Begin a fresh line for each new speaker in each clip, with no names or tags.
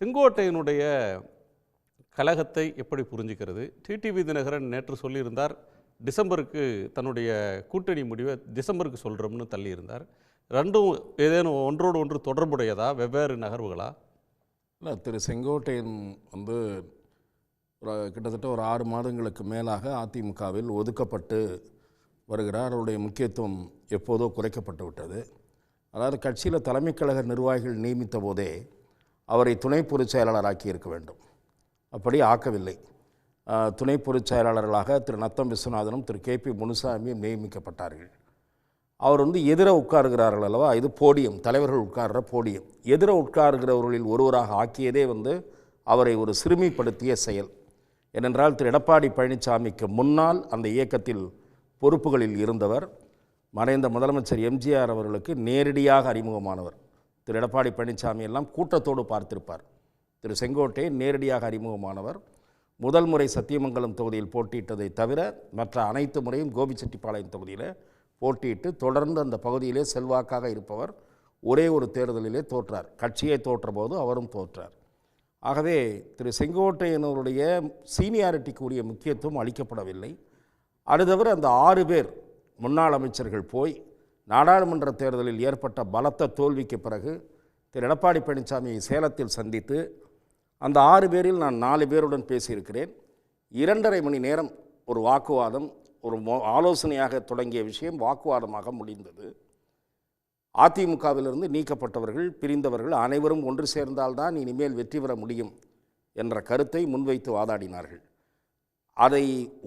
செங்கோட்டையனுடைய கலகத்தை எப்படி புரிஞ்சுக்கிறது? டிடிவி தினகரன் நேற்று சொல்லியிருந்தார் டிசம்பருக்கு தன்னுடைய கூட்டணி முடிவை டிசம்பருக்கு சொல்கிறோம்னு தள்ளியிருந்தார். ரெண்டும் ஏதேனும் ஒன்றோடு ஒன்று தொடர்புடையதா? வெவ்வேறு நகர்வுகளா?
இல்லை திரு செங்கோட்டையன் வந்து ஒரு கிட்டத்தட்ட ஒரு ஆறு மாதங்களுக்கு மேலாக அதிமுகவில் ஒதுக்கப்பட்டு வருகிறார். அவருடைய முக்கியத்துவம் எப்போதோ குறைக்கப்பட்டு விட்டது. அதாவது கட்சியில் தலைமைக் கழக நிர்வாகிகள் நியமித்த போதே அவரை துணை பொதுச் செயலாளராக்கி இருக்க வேண்டும். அப்படி ஆக்கவில்லை. துணை பொதுச் செயலாளர்களாக திரு நத்தம் விஸ்வநாதனும் திரு கே பி முனுசாமியும் நியமிக்கப்பட்டார்கள். அவர் வந்து எதிர உட்காருகிறார்கள் அல்லவா? இது போடியம். தலைவர்கள் உட்கார்ற போடியம். எதிர உட்காருகிறவர்களில் ஒருவராக ஆக்கியதே வந்து அவரை ஒரு சிறுமிப்படுத்திய செயல். ஏனென்றால் திரு எடப்பாடி பழனிசாமிக்கு முன்னால் அந்த இயக்கத்தில் பொறுப்புகளில் இருந்தவர் மறைந்த முதலமைச்சர் எம்ஜிஆர் அவர்களுக்கு நேரடியாக அறிமுகமானவர். திரு எடப்பாடி பழனிசாமி எல்லாம் கூட்டத்தோடு பார்த்திருப்பார். திரு செங்கோட்டை நேரடியாக அறிமுகமானவர். முதல் முறை சத்தியமங்கலம் தொகுதியில் போட்டியிட்டதை தவிர மற்ற அனைத்து முறையும் கோபிச்செட்டிப்பாளையம் தொகுதியில் போட்டியிட்டு தொடர்ந்து அந்த பகுதியிலே செல்வாக்காக இருப்பவர் ஒரே ஒரு தேர்தலிலே தோற்றார். கட்சியே தோற்றபோது அவரும் தோற்றார். ஆகவே திரு செங்கோட்டையனுடைய சீனியாரிட்டிக்கு உரிய முக்கியத்துவம் அளிக்கப்படவில்லை. அது தவிர அந்த ஆறு பேர் முன்னாள் அமைச்சர்கள் போய் நாடாளுமன்ற தேர்தலில் ஏற்பட்ட பலத்த தோல்விக்கு பிறகு திரு. எடப்பாடி பழனிசாமியை சேலத்தில் சந்தித்து அந்த ஆறு பேரில் நான் நாலு பேருடன் பேசியிருக்கிறேன். இரண்டரை மணி நேரம் ஒரு வாக்குவாதம் ஒரு மோ- ஆலோசனையாக தொடங்கிய விஷயம் வாக்குவாதமாக முடிந்தது. அதிமுகவிலிருந்து நீக்கப்பட்டவர்கள் பிரிந்தவர்கள் அனைவரும் ஒன்று சேர்ந்தால்தான் இனிமேல் வெற்றி பெற முடியும் என்ற கருத்தை முன்வைத்து வாதாடினார்கள். அதை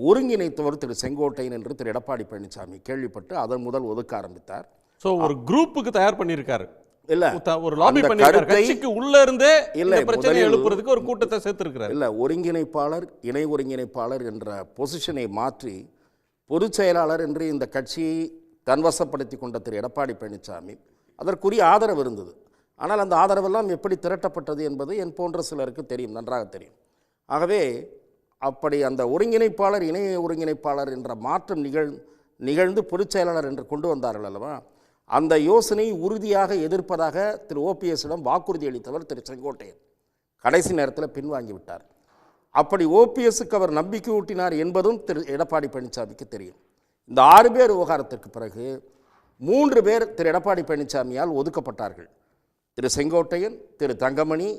ஒருங்கிணைத்தவர் திரு செங்கோட்டையன் என்று திரு எடப்பாடி பழனிசாமி கேள்விப்பட்டு அதன் முதல் ஒதுக்க ஆரம்பித்தார்.
ஸோ ஒரு குரூப்புக்கு தயார் பண்ணியிருக்காரு.
இல்ல.
ஒரு லாபி பண்ணியிருக்காரு. கட்சிக்கு உள்ள இருந்தே
இல்லை, முதலில்
எழுப்புறதுக்கு ஒரு கூட்டத்தை சேர்த்திருக்கிறார்.
இல்லை ஒருங்கிணைப்பாளர் இணை ஒருங்கிணைப்பாளர் என்ற பொசிஷனை மாற்றி பொதுச் செயலாளர் என்று இந்த கட்சியை தன்வசப்படுத்தி கொண்ட திரு எடப்பாடி பழனிசாமி அதற்குரிய ஆதரவு இருந்தது. ஆனால் அந்த ஆதரவெல்லாம் எப்படி திரட்டப்பட்டது என்பது என் போன்ற சிலருக்கு தெரியும் நன்றாக தெரியும். ஆகவே அப்படி அந்த ஒருங்கிணைப்பாளர் இணை ஒருங்கிணைப்பாளர் என்ற மாற்றம் நிகழ் நிகழ்ந்து பொதுச்செயலாளர் என்று கொண்டு வந்தார்கள் அல்லவா? அந்த யோசனை உறுதியாக எதிர்ப்பதாக திரு ஓபிஎஸ்ஸிடம் வாக்குறுதி அளித்தவர் திரு செங்கோட்டையன். கடைசி நேரத்தில் பின்வாங்கி விட்டார். அப்படி ஓபிஎஸ்க்கு அவர் நம்பிக்கை ஊட்டினார் என்பதும் திரு எடப்பாடி பழனிசாமிக்கு தெரியும். இந்த ஆறு பேர் விவகாரத்திற்கு பிறகு மூன்று பேர் திரு எடப்பாடி பழனிசாமியால் ஒதுக்கப்பட்டார்கள். திரு செங்கோட்டையன் திரு தங்கமணி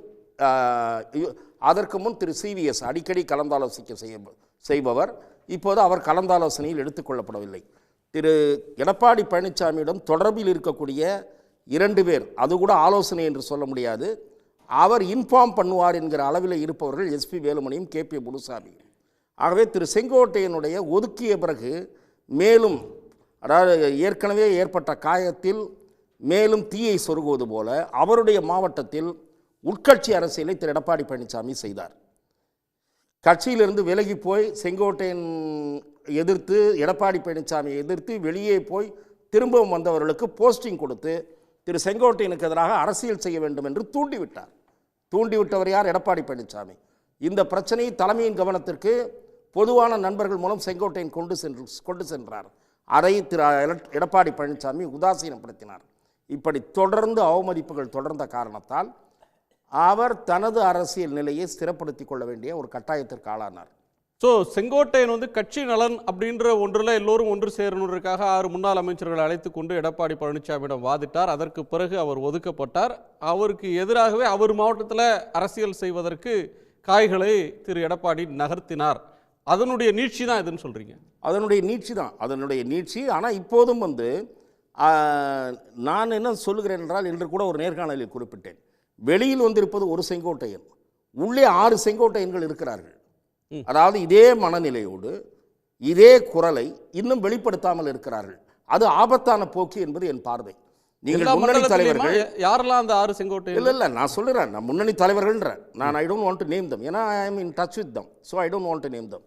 அதற்கு முன் திரு சிவிஎஸ் அடிக்கடி கலந்தாலோசிக்க செய்ய செய்பவர். இப்போது அவர் கலந்தாலோசனையில் எடுத்துக்கொள்ளப்படவில்லை திரு எடப்பாடி பழனிசாமியிடம் தொடர்பில் இருக்கக்கூடிய இரண்டு பேர் அது கூட ஆலோசனை என்று சொல்ல முடியாது அவர் இன்ஃபார்ம் பண்ணுவார் என்கிற அளவில் இருப்பவர்கள் எஸ்பி வேலுமணியும் கே பி முனுசாமி. ஆகவே திரு செங்கோட்டையனுடைய ஒதுக்கிய பிறகு மேலும் அதாவது ஏற்கனவே ஏற்பட்ட காயத்தில் மேலும் தீயை சொருகுவது போல அவருடைய மாவட்டத்தில் உட்கட்சி அரசியலை திரு எடப்பாடி பழனிசாமி செய்தார். கட்சியிலிருந்து விலகி போய் செங்கோட்டையன் எதிர்த்து எடப்பாடி பழனிசாமியை எதிர்த்து வெளியே போய் திரும்பவும் வந்தவர்களுக்கு போஸ்டிங் கொடுத்து திரு செங்கோட்டையனுக்கு எதிராக அரசியல் செய்ய வேண்டும் என்று தூண்டிவிட்டார். தூண்டிவிட்டவர் யார்? எடப்பாடி பழனிசாமி. இந்த பிரச்சனையை தலைமையின் கவனத்திற்கு பொதுவான நண்பர்கள் மூலம் செங்கோட்டையன் கொண்டு சென்று கொண்டு சென்றார். அதை திரு எடப்பாடி பழனிசாமி உதாசீனப்படுத்தினார். இப்படி தொடர்ந்து அவமதிப்புகள் தொடர்ந்த காரணத்தால் அவர் தனது அரசியல் நிலையை ஸ்திரப்படுத்திக் கொள்ள வேண்டிய ஒரு கட்டாயத்திற்கு ஆளானார்.
ஸோ செங்கோட்டையன் வந்து கட்சி நலன் அப்படின்ற ஒன்றில் எல்லோரும் ஒன்று சேரணுன்றதுக்காக ஆறு முன்னாள் அமைச்சர்களை அழைத்து கொண்டு எடப்பாடி பழனிசாமியிடம் வாதிட்டார். அதற்கு பிறகு அவர் ஒதுக்கப்பட்டார். அவருக்கு எதிராகவே அவர் மாவட்டத்தில் அரசியல் செய்வதற்கு காய்களை திரு எடப்பாடி நகர்த்தினார். அதனுடைய நீட்சி தான் இதுன்னு சொல்றீங்க?
அதனுடைய நீட்சி தான். அதனுடைய நீட்சி. ஆனால் இப்போதும் வந்து நான் என்ன சொல்லுகிறேன் என்றால் இன்று கூட ஒரு நேர்காணலில் குறிப்பிட்டேன். வெளியில் வந்திருப்பது ஒரு செங்கோட்டையன் உள்ளே ஆறு செங்கோட்டையன்கள் இருக்கிறார்கள். அதாவது இதே மனநிலையோடு இதே குரலை இன்னும் வெளிப்படுத்தாமல் இருக்கிறார்கள். அது ஆபத்தான போக்கு என்பது என் பார்வை. நீங்கள் முன்னணி தலைவர்கள்.
யாரெல்லாம் அந்த ஆறு செங்கோட்டையன்
இல்லை இல்லை நான் சொல்லுறேன் நான் முன்னணி தலைவர்கள்ன்றேன். நான் I don't want to name them ஏன்னா I am in touch with them so I don't want to name them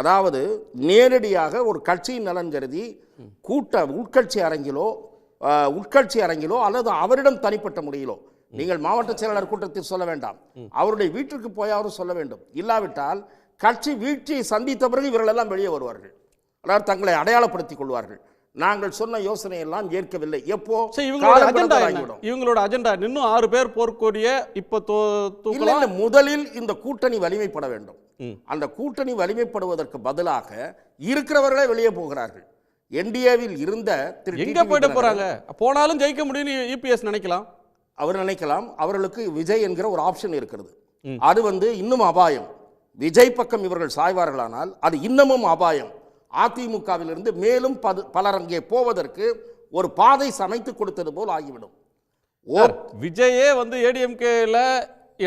அதாவது நேரடியாக ஒரு கட்சியின் நலன் கருதி கூட்ட உட்கட்சி அரங்கிலோ உட்கட்சி அரங்கிலோ அல்லது அவரிடம் தனிப்பட்ட முறையிலோ நீங்கள் மாவட்ட செயலாளர் கூட்டத்தில் சொல்ல வேண்டாம். அவருடைய வீட்டிற்கு போயாவது சொல்ல வேண்டும். இல்லாவிட்டால் கட்சி வீழ்ச்சியை சந்தித்த பிறகு இவர்கள் எல்லாம் வெளியே வருவார்கள். அதாவது தங்களை அடையாளப்படுத்திக் கொள்வார்கள். நாங்கள் சொன்ன யோசனை எல்லாம் ஏற்கவில்லை. எப்போ?
இவங்களோட அஜெண்டா. இவங்களோட அஜெண்டா இன்னும் ஆறு பேர் போர்க்கோடிய இப்ப
முதலில் இந்த கூட்டணி வலிமைப்பட வேண்டும். அந்த கூட்டணி வலிமைப்படுவதற்கு பதிலாக இருக்கிறவர்களே வெளியே போகிறார்கள். என்டிஏவில் இருந்த
எங்க
டிடிவி
போயிட
தினகரன்,
போறாங்க? போனாலும் ஜெயிக்க முடியும்னு இபிஎஸ் நினைக்கலாம்.
அவர் நினைக்கலாம் அவர்களுக்கு விஜய் என்கிற ஒரு ஆப்ஷன் இருக்கிறது. அது வந்து இன்னும் அபாயம். விஜய் பக்கம் இவர்கள் சாய்வார்களானால் அது இன்னமும் அபாயம். அதிமுகவிலிருந்து மேலும் பலர் அங்கே போவதற்கு ஒரு பாதை சமைத்து கொடுத்தது போல் ஆகிவிடும்.
விஜயே வந்து ஏடிஎம்கேல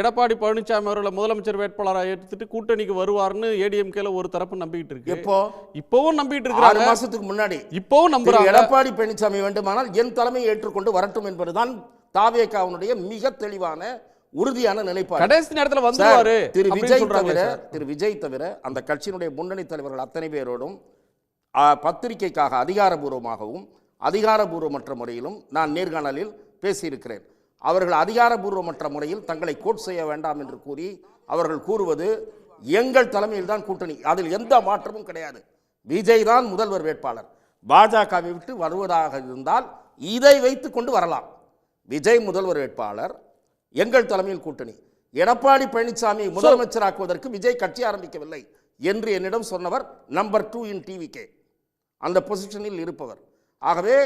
எடப்பாடி பழனிசாமி அவர்களை முதலமைச்சர் வேட்பாளராக ஏற்றுட்டு கூட்டணிக்கு வருவார்னு ஏடிஎம்கேல ஒரு தரப்பு நம்பிக்கிட்டு இருக்கு.
எப்போ?
இப்பவும் நம்பிட்டு
ஆறு
இருக்காங்க
மாசத்துக்கு முன்னாடி.
இப்பவும் நம்புறாங்க.
எடப்பாடி பழனிசாமி வேண்டுமானால் என் தலைமையை ஏற்றுக்கொண்டு வரட்டும் என்பதுதான் தாவேக்காவுடைய மிக தெளிவான உறுதியான நிலைப்பாடு.
கடைசி நேரத்துல வந்துருவாரு
திரு விஜய் தவிர. திரு விஜய் தவிர அந்த கட்சியினுடைய முன்னணி தலைவர்கள் அத்தனை பேரோடும் பத்திரிகைக்காக அதிகாரபூர்வமாகவும் அதிகாரபூர்வமற்ற முறையிலும் நான் நேர்காணலில் பேசியிருக்கிறேன். அவர்கள் அதிகாரபூர்வமற்ற முறையில் தங்களை கோட் செய்ய வேண்டாம் என்று கூறி அவர்கள் கூறுவது எங்கள் தலைமையில் தான் கூட்டணி. அதில் எந்த மாற்றமும் கிடையாது. விஜய் தான் முதல்வர் வேட்பாளர். பாஜகவை விட்டு வருவதாக இருந்தால் இதை வைத்துக் கொண்டு வரலாம். விஜய் முதல்வர் வேட்பாளர் எங்கள் தலைமையில் கூட்டணி. எடப்பாடி பழனிசாமி முதலமைச்சராக்குவதற்கு விஜய் கட்சி ஆரம்பிக்கவில்லை என்று என்னிடம் சொன்னவர் நம்பர் டூ இன் டிவிகே அந்த பொசிஷனில் இருப்பவர். ஆகவே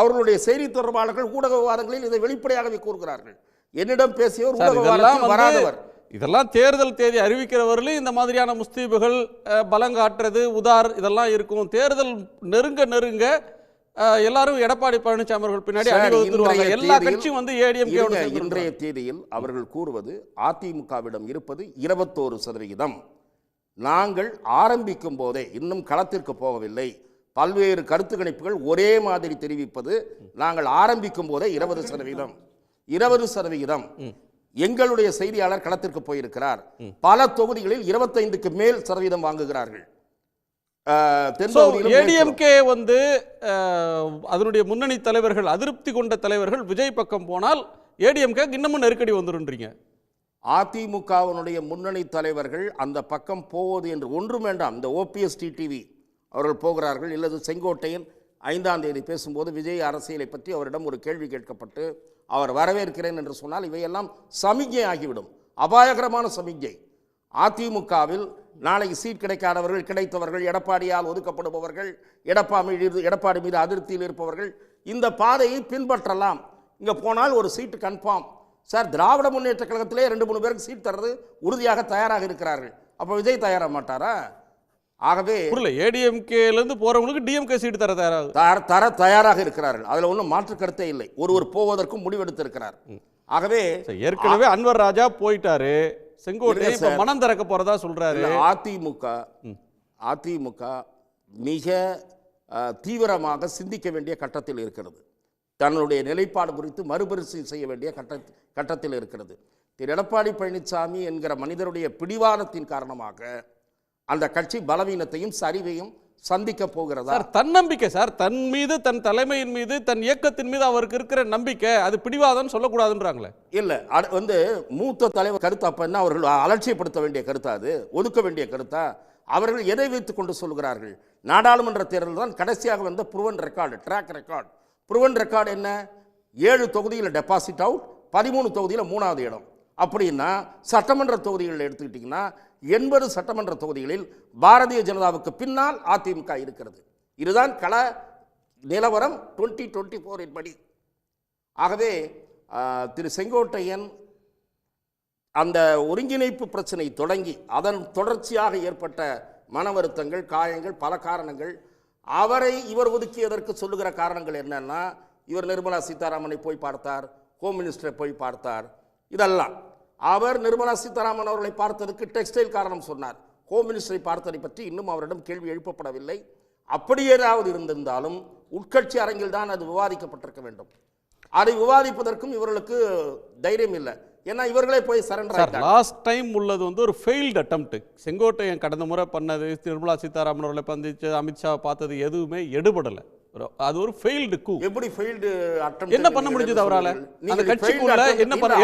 அவர்களுடைய செய்தி தொடர்பாளர்கள் ஊடக விவாதங்களில் இதை வெளிப்படையாகவே கூறுகிறார்கள். என்னிடம் பேசியவர் ஊடக விவாதத்தில் வராதவர்.
இதெல்லாம் தேர்தல் தேதி அறிவிக்கிறவர்களும் இந்த மாதிரியான முஸ்தீபுகள் பலங்காட்டுறது உதார் இதெல்லாம் இருக்கும். தேர்தல் நெருங்க நெருங்க எல்லாரும் எடப்பாடி பழனிசாமி அவர்கள் பின்னாடி எல்லா கட்சியும் வந்து ஏடிஎம்கே
இன்றைய தேதியில் அவர்கள் கூறுவது அதிமுகவிடம் இருப்பது இருபத்தோரு சதவிகிதம். நாங்கள் ஆரம்பிக்கும் போதே இன்னும் களத்திற்கு போகவில்லை. பல்வேறு கருத்து கணிப்புகள் ஒரே மாதிரி தெரிவிப்பது நாங்கள் ஆரம்பிக்கும் போதே இருபது சதவிகிதம். இருபது சதவிகிதம். எங்களுடைய செய்தியாளர் களத்திற்கு போயிருக்கிறார். பல தொகுதிகளில் இருபத்தைந்துக்கு மேல் சதவீதம் வாங்குகிறார்கள் அஹ், தென்
ஸோ
தொகுதியிலும் மேற்கிலும்.
ஏடிஎம்கே வந்து அதனுடைய முன்னணி தலைவர்கள் அதிருப்தி கொண்ட தலைவர்கள் விஜய் பக்கம் போனால் ஏடிஎம்கே இன்னமும் நெருக்கடி வந்துருன்றீங்க.
அதிமுகவினுடைய முன்னணி தலைவர்கள் அந்த பக்கம் போவது என்று ஒன்றும் வேண்டாம். இந்த ஓபிஎஸ் டிடிவி அவர்கள் போகிறார்கள். இல்லது செங்கோட்டையன் ஐந்தாம் தேதி பேசும்போது விஜய் அரசியலை பற்றி அவரிடம் ஒரு கேள்வி கேட்கப்பட்டு அவர் வரவேற்கிறேன் என்று சொன்னால் இவையெல்லாம் சமிக்ஞை ஆகிவிடும் அபாயகரமான சமிக்ஞை. அதிமுகவில் நாளைக்கு சீட் கிடைக்காதவர்கள் கிடைத்தவர்கள் எடப்பாடியால் ஒதுக்கப்படுபவர்கள் எடப்பாடி மீது எடப்பாடி மீது அதிருப்தியில் இருப்பவர்கள் இந்த பாதையை பின்பற்றலாம். இங்கே போனால் ஒரு சீட்டு கன்ஃபார்ம். சார் திராவிட முன்னேற்ற கழகத்திலே ரெண்டு மூணு பேருக்கு சீட் தர்றது உறுதியாக தயாராக இருக்கிறார்கள். அப்போ விஜய் தயாராக மாட்டாரா? ஆகவே
புரியல ஏடிஎம்கேல இருந்து போறவங்களுக்கு டிஎம்கே சீட்டு தர தயாராகுது.
தர தர தயாராக இருக்கிறார்கள். அதில் ஒன்றும் மாற்று கருத்தே இல்லை. ஒருவர் போவதற்கும் முடிவெடுத்திருக்கிறார். ஆகவே
ஏற்கனவே அன்வர் ராஜா போயிட்டாரு. செங்கோட்டை
இருங்க
இப்ப
சார்.
மனம் திறக்க போறதா சொல்றாரு.
அதிமுக அதிமுக மிக தீவிரமாக சிந்திக்க வேண்டிய கட்டத்தில் இருக்கிறது. தன்னுடைய நிலைப்பாடு குறித்து மறுபரிசீலனை செய்ய வேண்டிய கட்ட கட்டத்தில் இருக்கிறது. திரு. எடப்பாடி பழனிசாமி என்கிற மனிதருடைய பிடிவாதத்தின் காரணமாக அந்த கட்சி பலவீனத்தையும் சரிவையும் சந்திக்க போகிறதா?
சார் தன்னம்பிக்கை சார். தன் மீது தன் தலைமையின் மீது தன் இயக்கத்தின் மீது அவருக்கு இருக்கிற நம்பிக்கை அது பிடிவாதம் சொல்லக்கூடாதுன்றாங்களே.
இல்லை அது வந்து மூத்த தலைவர் கருத்து அப்போ என்ன? அவர்கள் அலட்சியப்படுத்த வேண்டிய கருத்தா அது? ஒதுக்க வேண்டிய கருத்தா? அவர்கள் எதை வைத்துக் கொண்டு சொல்கிறார்கள்? நாடாளுமன்ற தேர்தல் தான் கடைசியாக வந்த proven record track record proven record என்ன? ஏழு தொகுதியில் டெபாசிட் அவுட் பதிமூணு தொகுதியில் மூணாவது இடம். அப்படின்னா சட்டமன்ற தொகுதிகளில் எடுத்துக்கிட்டிங்கன்னா எண்பது சட்டமன்ற தொகுதிகளில் பாரதிய ஜனதாவுக்கு பின்னால் அதிமுக இருக்கிறது. இதுதான் கள நிலவரம் டுவெண்ட்டி டுவெண்ட்டி ஃபோரின் படி. ஆகவே திரு செங்கோட்டையன் அந்த ஒருங்கிணைப்பு பிரச்சனை தொடங்கி அதன் தொடர்ச்சியாக ஏற்பட்ட மன வருத்தங்கள் காயங்கள் பல காரணங்கள் அவரை இவர் ஒதுக்கியதற்கு சொல்லுகிற காரணங்கள் என்னன்னா இவர் நிர்மலா சீதாராமனை போய் பார்த்தார் ஹோம் மினிஸ்டரை போய் பார்த்தார் இதெல்லாம். அவர் நிர்மலா சீதாராமன் அவர்களை பார்த்ததுக்கு டெக்ஸ்டைல் காரணம் சொன்னார். ஹோம் மினிஸ்டரை பார்த்ததை பற்றி இன்னும் அவரிடம் கேள்வி எழுப்பப்படவில்லை. அப்படி ஏதாவது இருந்திருந்தாலும் உட்கட்சி அரங்கில் தான் அது விவாதிக்கப்பட்டிருக்க வேண்டும். அதை விவாதிப்பதற்கும் இவர்களுக்கு தைரியம் இல்லை. ஏன்னா இவர்களே போய் சரண்டர்
லாஸ்ட் டைம் உள்ளது வந்து ஒரு ஃபெயில்டு அட்டம்ப்ட் செங்கோட்டையன் கடந்த முறை பண்ணது நிர்மலா சீதாராமன் அவர்களை சந்திச்சு அமித்ஷா பார்த்தது எதுவுமே எடுபடலை. அது ஒரு ஃபெயில்டு கூ
எப்படி ஃபெயில்டு அட்டம்
என்ன பண்ண முடிஞ்சது அவரால? அந்த கட்சிக்குள்ள என்ன பண்ண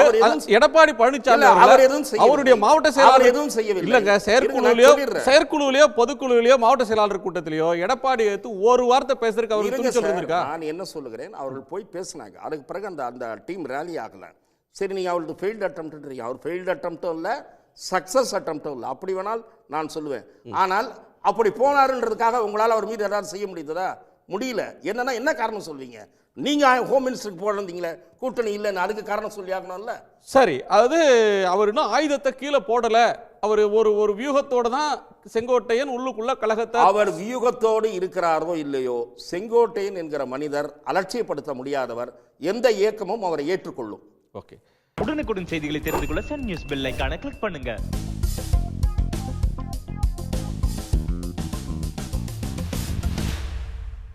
எடப்பாடி பழனிசாமி
அவர் எதுவும்.
அவருடைய மாவட்ட செயலாளர்
எதுவும் செய்யவில்லை.
இல்லங்க செயற்குழுவிலயோ. செயற்குழுவிலயோ பொதுக்குழுவிலயோ மாவட்ட செயலாளர் கூட்டத்திலயோ எடப்பாடி எடுத்து ஒரு வார்த்தை பேசுறதுக்கு அவருக்கு துணிச்சல் இருந்திருக்கா?
நான் என்ன சொல்லுகிறேன் அவர்கள் போய் பேசினாங்க. அதுக்கு பிறகு அந்த அந்த டீம் ரேலி ஆகல. சரி நீங்க அவருக்கு ஃபெயில்டு அட்டம்ப்ட்ன்றீங்க அவர் ஃபெயில்டு அட்டம்ப்டும் இல்லை சக்ஸஸ் அட்டம்ப்டும் இல்லை. அப்படி வேணால் நான் சொல்லுவேன். ஆனால் அப்படி போனாருன்றதுக்காக உங்களால் அவர் மீது ஏதாவது செய்ய முடியுதா முடியல. என்னன்னா என்ன காரணம் சொல்வீங்க? நீங்க ஹோம் மினிஸ்டருக்கு போடுறீங்களே கூட்டணி இல்லைன்னு அதுக்கு காரணம் சொல்லி ஆகணும்ல?
சரி அதாவது அவர் இன்னும் ஆயுதத்தை கீழே போடல. அவர் ஒரு ஒரு வியூகத்தோட தான் செங்கோட்டையன் உள்ளுக்குள்ள கழகத்தை
அவர் வியூகத்தோடு இருக்கிறாரோ இல்லையோ செங்கோட்டையன் என்கிற மனிதர் அலட்சியப்படுத்த முடியாதவர் எந்த இயக்கமும் அவரை ஏற்றுக்கொள்ளும்.
ஓகே.
உடனுக்குடன் செய்திகளை தெரிந்து கொள்ள சன் நியூஸ் பெல் ஐகானை கிளிக் பண்ணுங்க.